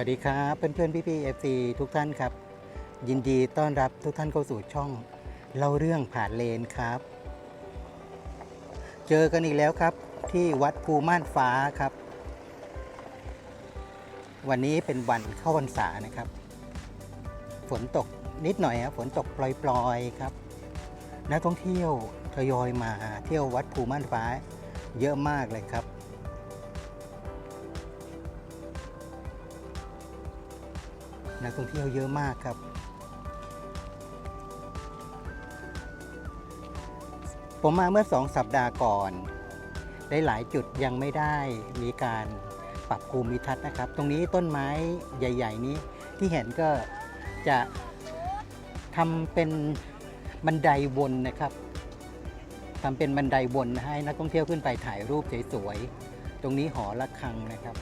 สวัสดีครับเพื่อนๆพี่ๆ FC ทุกท่านครับ ยินดีต้อนรับทุกท่านเข้าสู่ช่องเล่าเรื่องผ่านเลนครับ เจอกันอีกแล้วครับที่วัดภูม่านฟ้าครับ วันนี้เป็นวันเข้าพรรษานะครับ ฝนตกนิดหน่อยครับฝนตกปล่อยๆครับนักท่องเที่ยวทยอยมาเที่ยววัดภูม่านฟ้าเยอะมากเลยครับ นักท่องเที่ยวเยอะมากครับ ผมมาเมื่อสองสัปดาห์ก่อน ได้หลายจุดยังไม่ได้มีการปรับภูมิทัศน์นะครับ ตรงนี้ต้นไม้ใหญ่ ๆ นี้ที่เห็นก็จะทำเป็นบันไดวนนะครับทำเป็นบันไดวนให้นักท่องเที่ยวขึ้นไปถ่ายรูปสวยๆ ตรงนี้หอระฆังนะครับ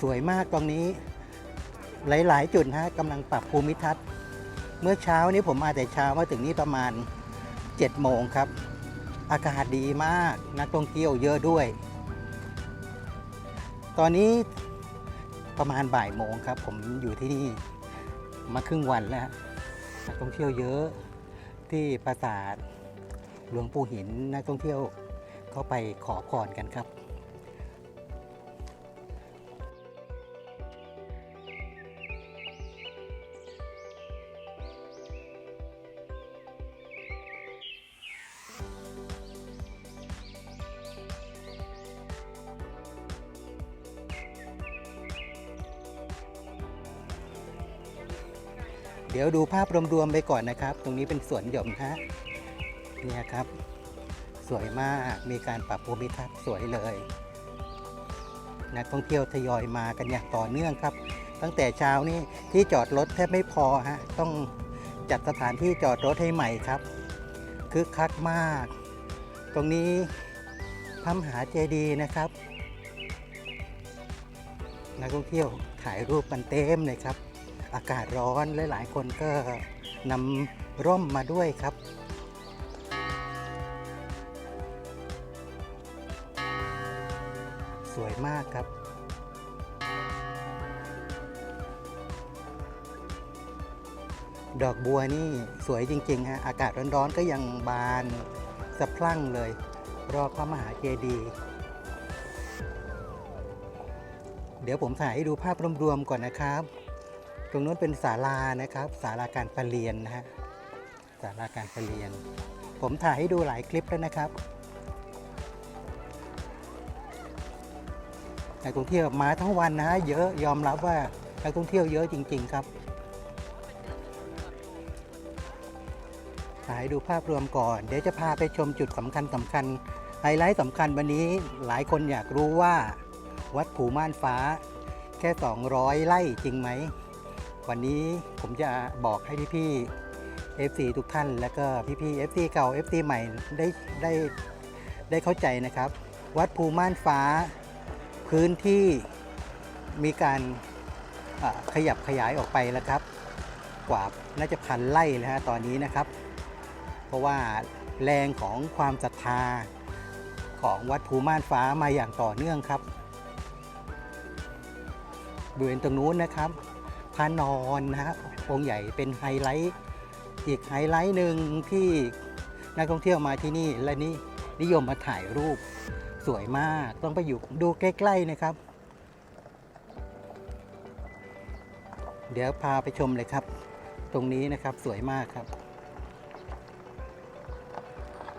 สวยมากตรงนี้ หลาย ๆ จุดฮะกำลังปรับภูมิทัศน์ เมื่อเช้านี้ผมมาแต่เช้ามาถึงนี่ประมาณ7โมงครับ อากาศดีมากนักท่องเที่ยวเยอะด้วย ตอนนี้ประมาณบ่ายโมงครับ ผมอยู่ที่นี่มาครึ่งวันแล้วนักท่องเที่ยวเยอะที่ปราสาทหลวงปู่หินนักท่องเที่ยวเข้าไปขอพรกันครับ เดี๋ยวดูภาพรวมๆไปก่อนนะครับ ตรงนี้เป็นสวนหย่อมฮะเนี่ยครับ สวยมากมีการปรับภูมิทัศน์สวยเลยนักท่องเที่ยวทยอยมากันอย่างต่อเนื่องครับ ตั้งแต่เช้านี่ที่จอดรถแทบไม่พอฮะต้องจัดสถานที่จอดรถให้ใหม่ครับคึกคักมาก ตรงนี้พระมหาเจดีย์นะครับ นักท่องเที่ยวถ่ายรูปกันเต็มเลยครับ อากาศร้อนหลายๆคนก็นำร่มมาด้วยครับสวยมากครับ ดอกบัวนี่สวยจริง ๆ ฮะ อากาศร้อน ๆ ก็ยังบานสะพรั่งเลย รอบพระมหาเจดีย์เดี๋ยวผมถ่ายให้ดูภาพรวม ๆ ก่อนนะครับ ตรงนู้นเป็นศาลานะครับศาลาการประเรียนนะฮะศาลาการประเรียน ผมถ่ายให้ดูหลายคลิปแล้วนะครับนักท่องเที่ยวมาทั้งวันนะฮะเยอะยอมรับว่านักท่องเที่ยวเยอะจริง ๆครับถ่ายดูภาพรวมก่อน เดี๋ยวจะพาไปชมจุดสำคัญสำคัญไฮไลท์สำคัญวันนี้หลายคนอยากรู้ว่า วัดผูม่านฟ้าแค่ 200 ไร่จริงไหม วันนี้ผมจะบอกให้พี่ๆ FC ทุกท่าน แล้วก็พี่ๆ FC เก่า FC ใหม่ได้ได้ได้เข้าใจนะครับ วัดภูม่านฟ้าพื้นที่มีการขยับขยายออกไปแล้วครับ กว่าน่าจะพันไร่แล้วฮะตอนนี้นะครับ เพราะว่าแรงของความศรัทธาของวัดภูม่านฟ้ามาอย่างต่อเนื่องครับบริเวณตรงนู้นนะครับ พระนอนนะฮะองค์ใหญ่เป็นไฮไลท์อีกไฮไลท์หนึ่งที่นักท่องเที่ยวมาที่นี่และนี่นิยมมาถ่ายรูปสวยมากต้องไปอยู่ดูใกล้ๆนะครับ เดี๋ยวพาไปชมเลยครับ ตรงนี้นะครับสวยมากครับ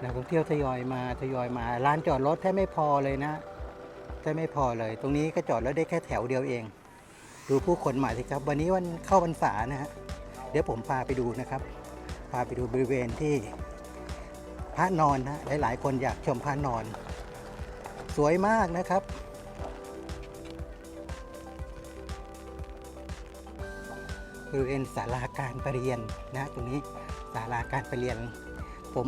นักท่องเที่ยวทยอยมาทยอยมาลานจอดรถแทบไม่พอเลยนะแทบไม่พอเลย ตรงนี้ก็จอดรถได้แค่แถวเดียวเอง ดูผู้คนมาสิครับ วันนี้วันเข้าพรรษานะฮะเดี๋ยวผมพาไปดูนะครับ พาไปดูบริเวณที่พระนอนนะหลายๆ คนอยากชมพระนอน สวยมากนะครับบริเวณศาลาการประเรียนนะตรงนี้ศาลาการประเรียน ผม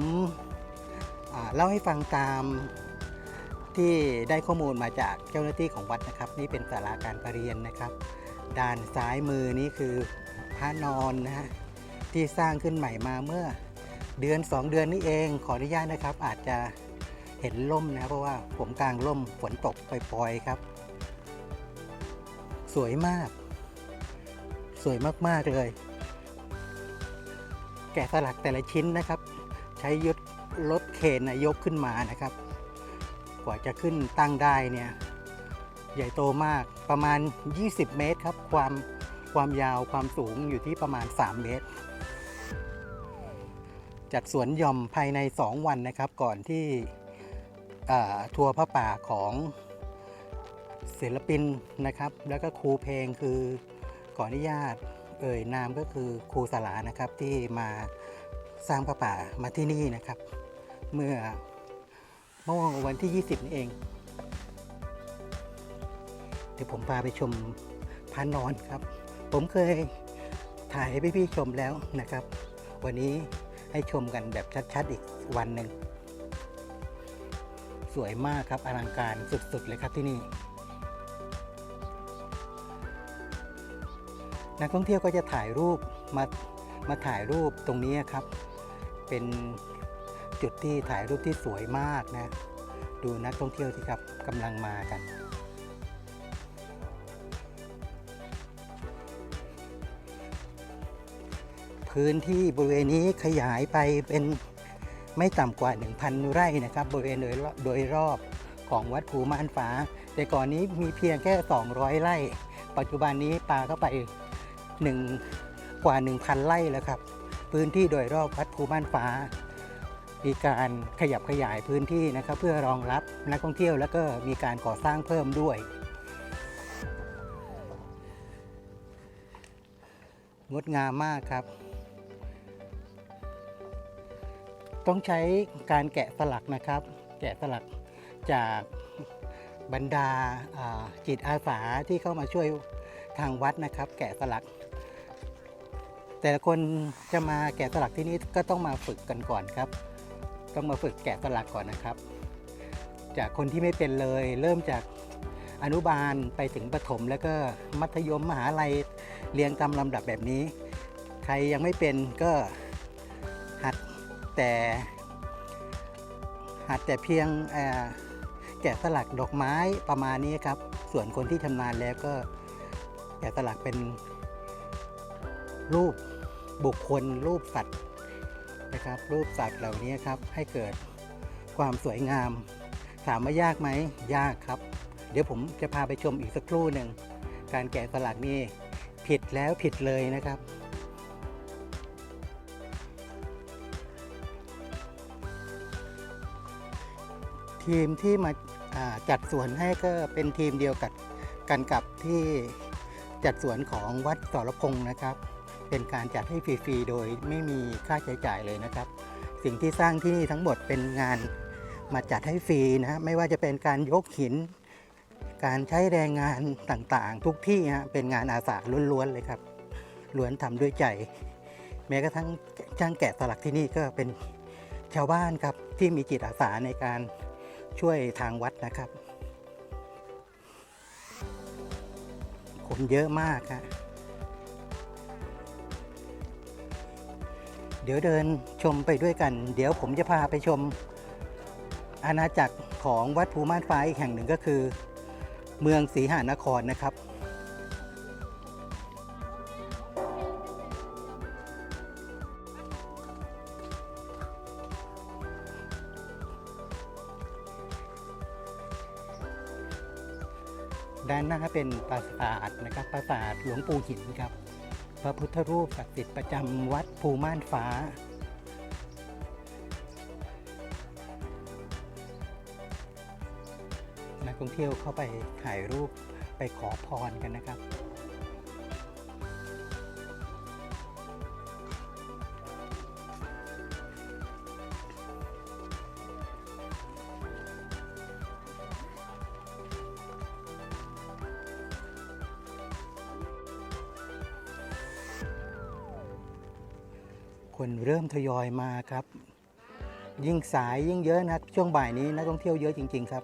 เล่าให้ฟังตามที่ได้ข้อมูลมาจากเจ้าหน้าที่ของวัดนะครับ นี่เป็นศาลาการประเรียนนะครับ ด้านซ้ายมือนี่คือพระนอนนะฮะที่สร้างขึ้นใหม่มาเมื่อเดือน 2 เดือนนี้เองขออนุญาตนะครับ อาจจะเห็นล่มนะเพราะว่าผมกลางล่มฝนตกปล่อยๆครับ สวยมาก สวยมากๆเลย แกะสลักแต่ละชิ้นนะครับ ใช้ยดรถเคนนะยกขึ้นมานะครับ กว่าจะขึ้นตั้งได้เนี่ย ใหญ่โตมากประมาณ 20 เมตรครับ ความความยาวความสูงอยู่ที่ประมาณ 3 เมตร จัดสวนหย่อมภายใน 2 วันนะครับ ก่อนที่ทัวร์พระป่าของศิลปินนะครับ แล้วก็ครูเพลงคือขออนุญาตเอ่ยนามก็คือครูสลานะครับที่มาสร้างพระป่ามาที่นี่นะครับ เมื่อเมื่อวันที่ 20นี่เอง เดี๋ยวผมพาไปชมพระนอนครับ ผมเคยถ่ายให้พี่ๆชมแล้วนะครับ วันนี้ให้ชมกันแบบชัดๆอีกวันหนึ่งสวยมากครับอลังการสุดๆเลยครับที่นี่ นักท่องเที่ยวก็จะถ่ายรูปมามาถ่ายรูปตรงนี้ครับ เป็นจุดที่ถ่ายรูปที่สวยมากนะ ดูนักท่องเที่ยวที่ครับกำลังมากัน พื้นที่บริเวณนี้ขยายไปเป็นไม่ต่ำกว่า 1,000 ไร่นะครับ บริเวณโดยรอบโดยรอบของวัดภูม่านฟ้า แต่ก่อนนี้มีเพียงแค่ 200 ไร่ ปัจจุบันนี้ปลาเข้าไปหนึ่งกว่า 1,000 ไร่แล้วครับ พื้นที่โดยรอบวัดภูม่านฟ้า มีการขยับขยายพื้นที่นะครับ เพื่อรองรับนักท่องเที่ยวแล้วก็มีการก่อสร้างเพิ่มด้วยงดงามมากครับ ต้องใช้การแกะสลักนะครับ แกะสลักจากบรรดาจิตอาสาที่เข้ามาช่วยทางวัดนะครับ แกะสลัก แต่ละคนจะมาแกะสลักที่นี่ก็ต้องมาฝึกกันก่อนครับ ต้องมาฝึกแกะสลักก่อนนะครับ จากคนที่ไม่เป็นเลย เริ่มจากอนุบาลไปถึงประถม แล้วก็มัธยมมหาลัยเรียงตามลำดับแบบนี้ ใครยังไม่เป็นก็ แต่หัดแต่เพียงแกะสลักดอกไม้ประมาณนี้ครับ ส่วนคนที่ชำนาญแล้วก็แกะสลักเป็นรูปบุคคลรูปสัตว์นะครับ รูปสัตว์เหล่านี้ครับ ให้เกิดความสวยงาม ถามว่ายากไหมยากครับ เดี๋ยวผมจะพาไปชมอีกสักครู่หนึ่งการแกะสลักนี่ผิดแล้วผิดเลยนะครับ ทีมที่มาจัดสวนให้ก็เป็นทีมเดียวกับกันกับที่จัดสวนของวัดสรพงศ์นะครับ เป็นการจัดให้ฟรีๆโดยไม่มีค่าใช้จ่ายเลยนะครับ สิ่งที่สร้างที่นี่ทั้งหมดเป็นงานมาจัดให้ฟรีนะไม่ว่าจะเป็นการยกหิน การใช้แรงงานต่างๆ ทุกที่ฮะเป็นงานอาสาล้วนๆเลยครับล้วนทำด้วยใจ แม้กระทั่งช่างแกะสลักที่นี่ก็เป็นชาวบ้านครับที่มีจิตอาสาในการ ช่วยทางวัดนะครับ คนเยอะมากฮะเดี๋ยวเดินชมไปด้วยกัน เดี๋ยวผมจะพาไปชมอาณาจักรของวัดภูม่านฟ้าอีกแห่งหนึ่งก็คือ เมืองศรีหานครนะครับ ปราสาทนะครับปราสาทหลวงปู่หินครับ พระพุทธรูปศักดิ์สิทธิ์ประจำวัดภูม่านฟ้า นักท่องเที่ยวเข้าไปถ่ายรูปไปขอพรกันนะครับ ทยอยมาครับ ยิ่งสายยิ่งเยอะนะช่วงบ่ายนี้นักท่องเที่ยวเยอะจริง ๆ ครับ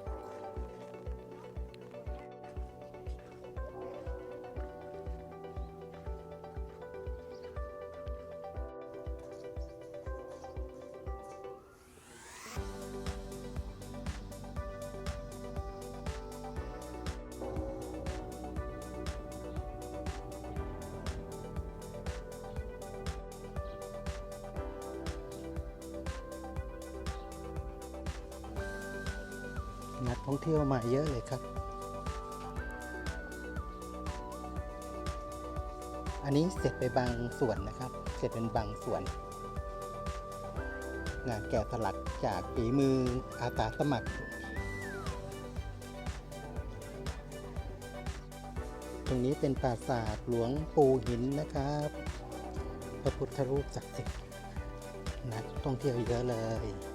นักท่องเที่ยวมาเยอะเลยครับ อันนี้เสร็จไปบางส่วนนะครับ เสร็จเป็นบางส่วน งานแกะสลักจากฝีมืออาสาสมัคร ตรงนี้เป็นปราสาทหลวงปูหินนะครับ พระพุทธรูปศักดิ์สิทธิ์นักท่องเที่ยวเยอะเลย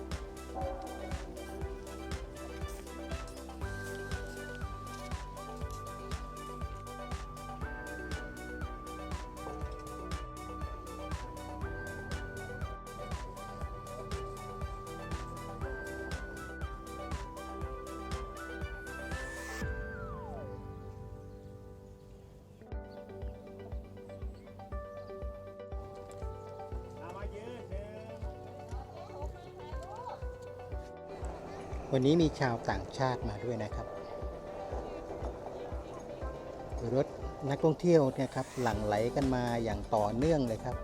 วันนี้มีชาวต่างชาติมาด้วยนะครับ รถนักท่องเที่ยวเนี่ยครับหลั่งไหลกันมาอย่างต่อเนื่องเลยครับ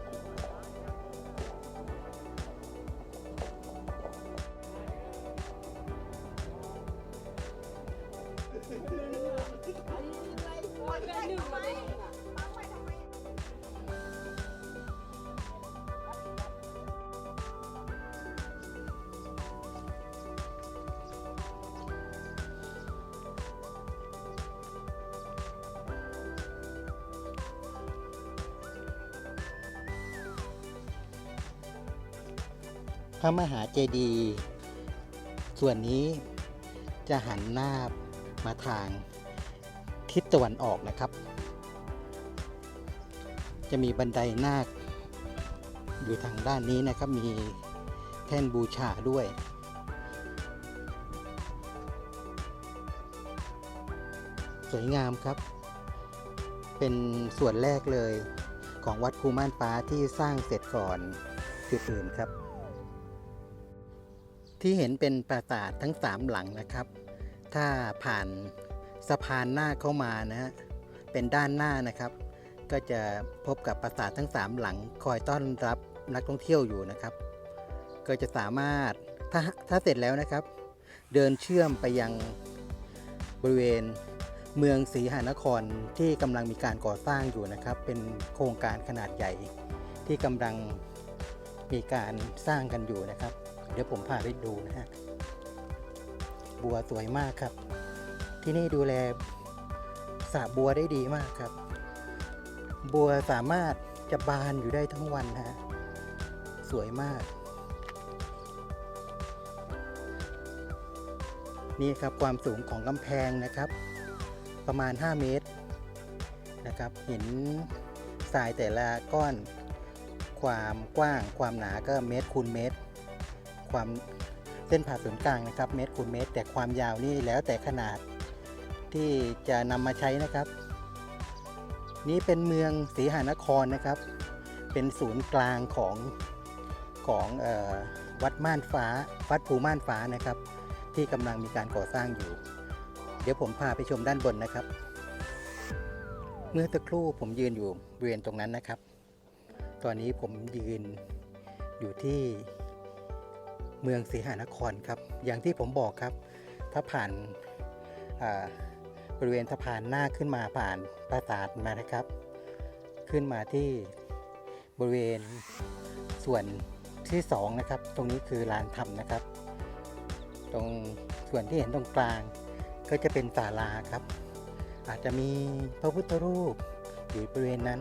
มหาเจดีย์ส่วนนี้จะหันหน้ามาทางทิศตะวันออกนะครับ จะมีบันไดนาคอยู่ทางด้านนี้นะครับ มีแท่นบูชาด้วย สวยงามครับ เป็นส่วนแรกเลยของวัดภูม่านฟ้าที่สร้างเสร็จก่อนจุดอื่นครับ ที่เห็นเป็นปราสาททั้งสามหลังนะครับ ถ้าผ่านสะพานหน้าเข้ามานะฮะเป็นด้านหน้านะครับ ก็จะพบกับปราสาททั้งสามหลัง คอยต้อนรับนักท่องเที่ยวอยู่นะครับ ก็จะสามารถถ้าถ้าเสร็จแล้วนะครับ เดินเชื่อมไปยังบริเวณเมืองศรีหานครที่กำลังมีการก่อสร้างอยู่นะครับ เป็นโครงการขนาดใหญ่ที่กำลังมีการสร้างกันอยู่นะครับ เดี๋ยวผมพาไปดูนะฮะ บัวสวยมากครับ ที่นี่ดูแลสระบัวได้ดีมากครับ บัวสามารถจะบานอยู่ได้ทั้งวันนะฮะ สวยมาก นี่ครับความสูงของกำแพงนะครับ ประมาณ 5 เมตรนะครับ เห็นทรายแต่ละก้อน ความกว้างความหนาก็เมตรคูณเมตร ความเส้นผ่าศูนย์กลางนะครับเมตรคูณเมตร แต่ความยาวนี่แล้วแต่ขนาดที่จะนำมาใช้นะครับ นี่เป็นเมืองศรีหานครนะครับ เป็นศูนย์กลางของของออวัดม่านฟ้า วัดภูม่านฟ้านะครับ ที่กำลังมีการก่อสร้างอยู่ เดี๋ยวผมพาไปชมด้านบนนะครับ เมื่อสักครู่ผมยืนอยู่บริเวณตรงนั้นนะครับ ตอนนี้ผมยืนอยู่ที่ เมืองศรีหานครครับ อย่างที่ผมบอกครับ ถ้าผ่านาบริเวณสะพานหน้าขึ้นมาผ่านปราสาทมานะครับ ขึ้นมาที่บริเวณส่วนที่สองนะครับ ตรงนี้คือลานธรรมนะครับ ตรงส่วนที่เห็นตรงกลางก็จะเป็นศาลาครับ อาจจะมีพระพุทธรูปอยู่บริเวณนั้น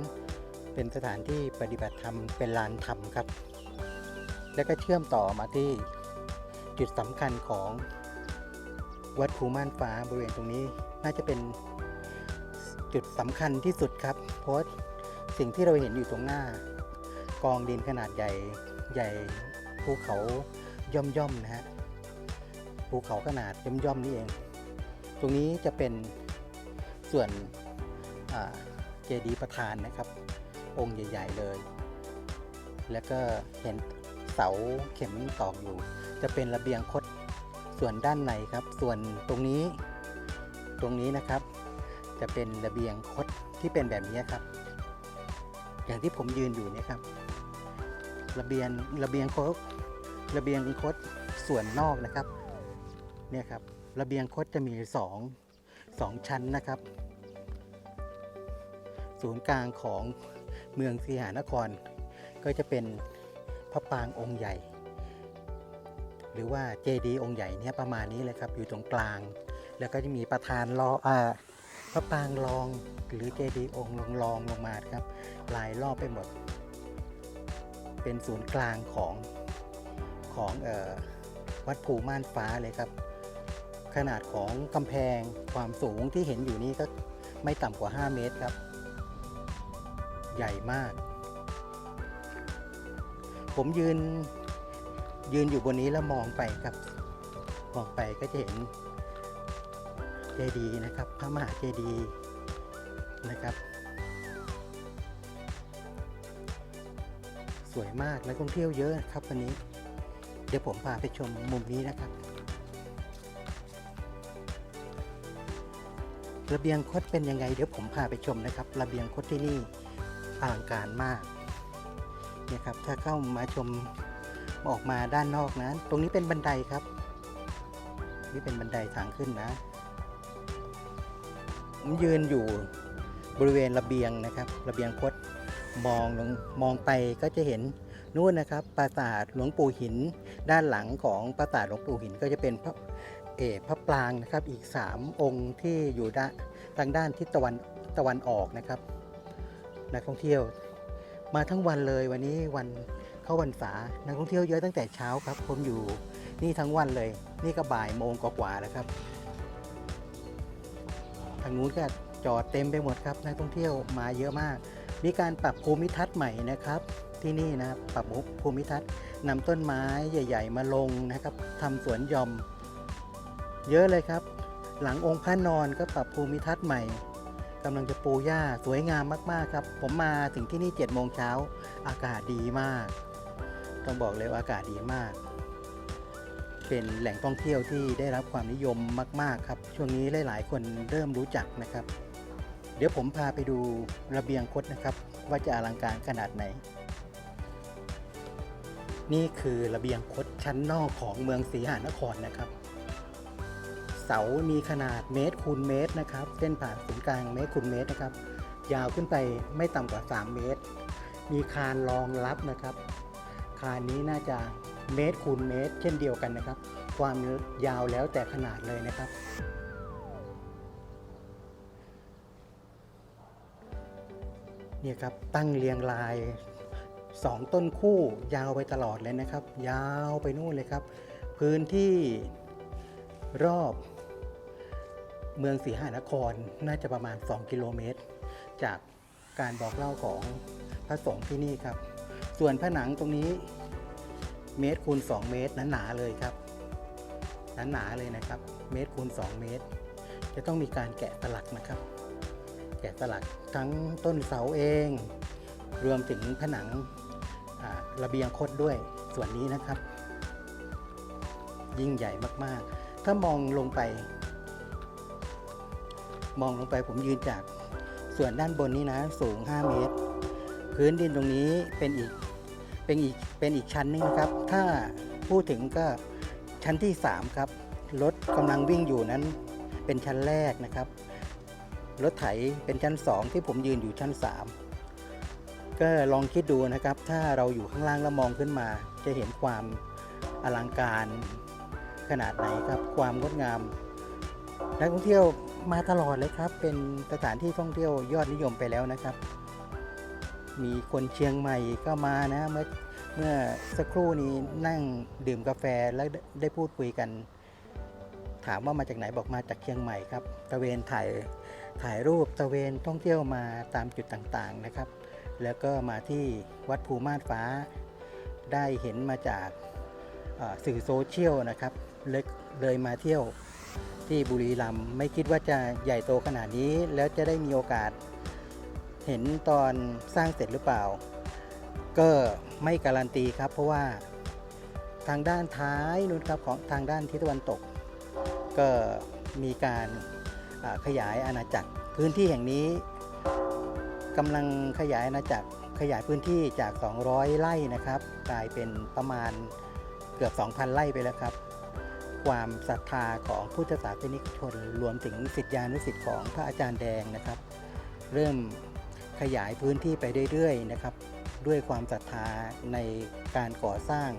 เป็นสถานที่ปฏิบัติธรรมเป็นลานธรรมครับ แล้วก็เชื่อมต่อมาที่จุดสำคัญของวัดภูม่านฟ้าบริเวณตรงนี้น่าจะเป็นจุดสำคัญที่สุดครับ เพราะสิ่งที่เราเห็นอยู่ตรงหน้า กองดินขนาดใหญ่ใหญ่ภูเขาย่อมย่อมนะฮะภูเขาขนาดย่อมย่อมนี่เอง ตรงนี้จะเป็นส่วนเจดีย์ประธานนะครับ องค์ใหญ่ ๆ เลย แล้วก็เห็น เสาเข็มตอกอยู่ จะเป็นระเบียงคดส่วนด้านในครับ ส่วนตรงนี้ตรงนี้นะครับ จะเป็นระเบียงคดที่เป็นแบบนี้ครับ อย่างที่ผมยืนอยู่เนี่ยครับ ระเบียงระเบียงคดระเบียงคดส่วนนอกนะครับเนี่ยครับระเบียงคดจะมีสองสองชั้นนะครับ ศูนย์กลางของเมืองสีหานคร ก็จะเป็น พระปรางองค์ใหญ่ หรือว่าเจดีย์องค์ใหญ่เนี่ยประมาณนี้เลยครับอยู่ตรงกลาง แล้วก็จะมีประธานรออ่าพระปรางรองหรือเจดีย์องค์รองรองลงมาครับลายรอบไปหมด เป็นศูนย์กลางของของออวัดภูม่านฟ้าเลยครับ ขนาดของกำแพงความสูงที่เห็นอยู่นี้ก็ไม่ต่ำกว่า 5 เมตรครับ ใหญ่มาก ผมยืนยืนอยู่บนนี้แล้วมองไปครับ มองไปก็จะเห็นเจดีย์นะครับ พระมหาเจดีย์นะครับ สวยมากนักท่องเที่ยวเยอะครับวันนี้ เดี๋ยวผมพาไปชมมุมนี้นะครับระเบียงคดเป็นยังไงเดี๋ยวผมพาไปชมนะครับ ระเบียงคดที่นี่อลังการมาก นี่ยครับ ถ้าเข้ามาชมออกมาด้านนอกนะ ตรงนี้เป็นบันไดครับ นี่เป็นบันไดทางขึ้นนะ ผมยืนอยู่บริเวณระเบียงนะครับ ระเบียงคดมองลงมองไปก็จะเห็นนู่นนะครับ ปราสาทหลวงปู่หิน ด้านหลังของปราสาทหลวงปู่หินก็จะเป็นพระเอกพระปรางนะครับ อีก 3 องค์ที่อยู่ด้านทางด้านทิศตะวันตะวันออกนะครับ นักท่องเที่ยว มาทั้งวันเลยวันนี้วันเข้าวันษานักท่องเที่ยวเยอะตั้งแต่เช้าครับ ผมอยู่นี่ทั้งวันเลย นี่ก็บ่ายโมงกว่าแล้วครับ ทางนู้นก็จอดเต็มไปหมดครับ นักท่องเที่ยวมาเยอะมาก มีการปรับภูมิทัศน์ใหม่นะครับ ที่นี่นะครับปรับภูมิทัศน์นำต้นไม้ใหญ่ ๆ มาลงนะครับทำสวนยอม เยอะเลยครับ หลังองค์พระนอนก็ปรับภูมิทัศน์ใหม่ กำลังจะปูหญ้าสวยงามมากๆครับ ผมมาถึงที่นี่7จ็ดโมงเช้าอากาศดีมาก ต้องบอกเลยว่าอากาศดีมาก เป็นแหล่งท่องเที่ยวที่ได้รับความนิยมมาก ๆ ครับ ช่วงนี้หลายๆ คนเริ่มรู้จักนะครับ เดี๋ยวผมพาไปดูระเบียงคดนะครับ ว่าจะอลังการขนาดไหน นี่คือระเบียงคดชั้นนอกของเมืองศรีหานครนะครับ สามีขนาดเมตรคูณเมตรนะครับ เส้นผ่านศูนย์กลางเมตรคูณเมตรนะครับ ยาวขึ้นไปไม่ต่ำกว่า 3 เมตร มีคานรองรับนะครับ คานนี้น่าจะเมตรคูณเมตร เช่นเดียวกันนะครับ ความยาวแล้วแต่ขนาดเลยนะครับเนี่ยครับตั้งเรียงรายสองต้นคู่ยาวไปตลอดเลยนะครับ ยาวไปนู่นเลยครับ พื้นที่รอบ เมืองศรีหานครน่าจะประมาณ 2 กิโลเมตร จากการบอกเล่าของพระสงฆ์ที่นี่ครับ ส่วนผนังตรงนี้เมตรคูณ 2 เมตรนั้นหนาเลยครับนั้นหนาเลยนะครับ เมตรคูณ 2 เมตร จะต้องมีการแกะสลักนะครับ แกะสลักทั้งต้นเสาเอง รวมถึงผนังระเบียงคดด้วยส่วนนี้นะครับ ยิ่งใหญ่มากๆ ถ้ามองลงไป มองลงไปผมยืนจากส่วนด้านบนนี้นะ สูง 5 เมตร พื้นดินตรงนี้เป็นอีกเป็นอีกเป็นอีกชั้นหนึงนะครับ ถ้าพูดถึงก็ชั้นที่ 3 ครับ รถกำลังวิ่งอยู่นั้นเป็นชั้นแรกนะครับ รถไถเป็นชั้น 2 ที่ผมยืนอยู่ชั้น 3 ก็ลองคิดดูนะครับ ถ้าเราอยู่ข้างล่างแล้วมองขึ้นมา จะเห็นความอลังการขนาดไหนครับ ความงดงาม นักท่องเที่ยว มาตลอดเลยครับ เป็นสถานที่ท่องเที่ยวยอดนิยมไปแล้วนะครับ มีคนเชียงใหม่ก็มานะเมื่อเมื่อสักครู่นี้นั่งดื่มกาแฟแล้วได้ได้พูดคุยกัน ถามว่ามาจากไหนบอกมาจากเชียงใหม่ครับตะเวนถ่ายถ่ายรูปตะเวนท่องเที่ยวมาตามจุดต่างๆนะครับ แล้วก็มาที่วัดภูม่านฟ้า ได้เห็นมาจากสื่อโซเชียลนะครับเลยเลยมาเที่ยว ที่บุรีรัมย์ไม่คิดว่าจะใหญ่โตขนาดนี้ แล้วจะได้มีโอกาส เห็นตอนสร้างเสร็จหรือเปล่า ก็ไม่การันตีครับ เพราะว่าทางด้านท้ายนู้นครับของทางด้านทิศตะวันตก ก็มีการขยายอาณาจักร พื้นที่แห่งนี้กำลังขยายอาณาจักรขยายพื้นที่จาก 200 ไร่นะครับ กลายเป็นประมาณเกือบ 2,000 ไร่ไปแล้วครับ ความศรัทธาของพุทธศาสนิกชน รวมถึงสิทธิานุสิทธิ์ของพระอาจารย์แดงนะครับ เริ่มขยายพื้นที่ไปเรื่อยๆนะครับ ด้วยความศรัทธาในการก่อสร้าง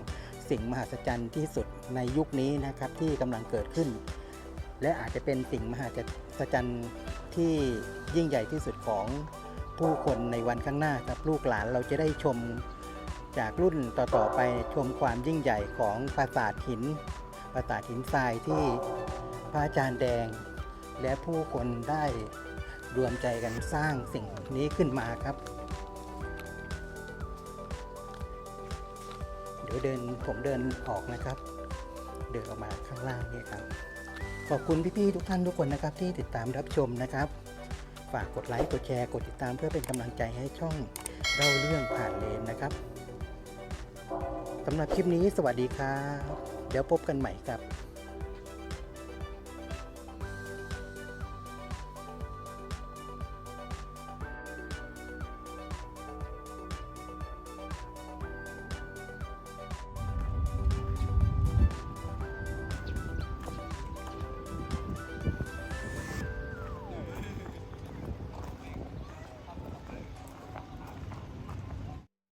สิ่งมหัศจรรย์ที่สุดในยุคนี้นะครับที่กำลังเกิดขึ้น และอาจจะเป็นสิ่งมหัศจรรย์ที่ยิ่งใหญ่ที่สุดของผู้คนในวันข้างหน้าครับลูกหลานเราจะได้ชมจากรุ่นต่อๆไปชมความยิ่งใหญ่ของปราสาทหิน ปราสาทหินทรายที่พระอาจารย์แดง และผู้คนได้รวมใจกันสร้างสิ่งนี้ขึ้นมาครับ เดี๋ยวเดินผมเดินออกนะครับ เดินออกมาข้างล่างนี่ครับ ขอบคุณพี่ๆทุกท่านทุกคนนะครับที่ติดตามรับชมนะครับ ฝากกดไลค์กดแชร์กดติดตามเพื่อเป็นกำลังใจให้ช่องเล่าเรื่องผ่านเลนนะครับสำหรับคลิปนี้สวัสดีครับ เดี๋ยวพบกันใหม่ครับ